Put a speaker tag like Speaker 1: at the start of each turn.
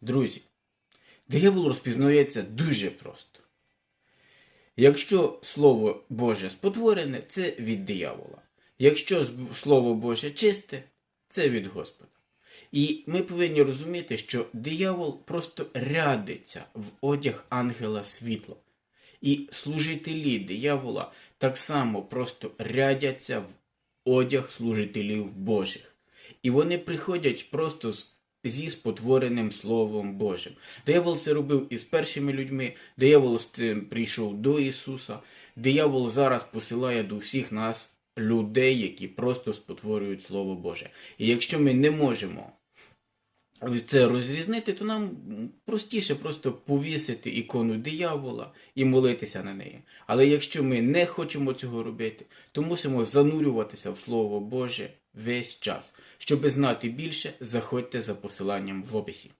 Speaker 1: Друзі, диявол розпізнається дуже просто. Якщо Слово Боже спотворене, це від диявола. Якщо Слово Боже чисте, це від Господа. І ми повинні розуміти, що диявол просто рядиться в одяг ангела світла. І служителі диявола так само просто рядяться в одяг служителів Божих. І вони приходять просто з, зі спотвореним Словом Божим. Диявол це робив із першими людьми, диявол з цим прийшов до Ісуса. Диявол зараз посилає до всіх нас людей, які просто спотворюють Слово Боже. І якщо ми не можемо це розрізнити, то нам простіше просто повісити ікону диявола і молитися на неї. Але якщо ми не хочемо цього робити, то мусимо занурюватися в Слово Боже весь час. Щоби знати більше, заходьте за посиланням в описі.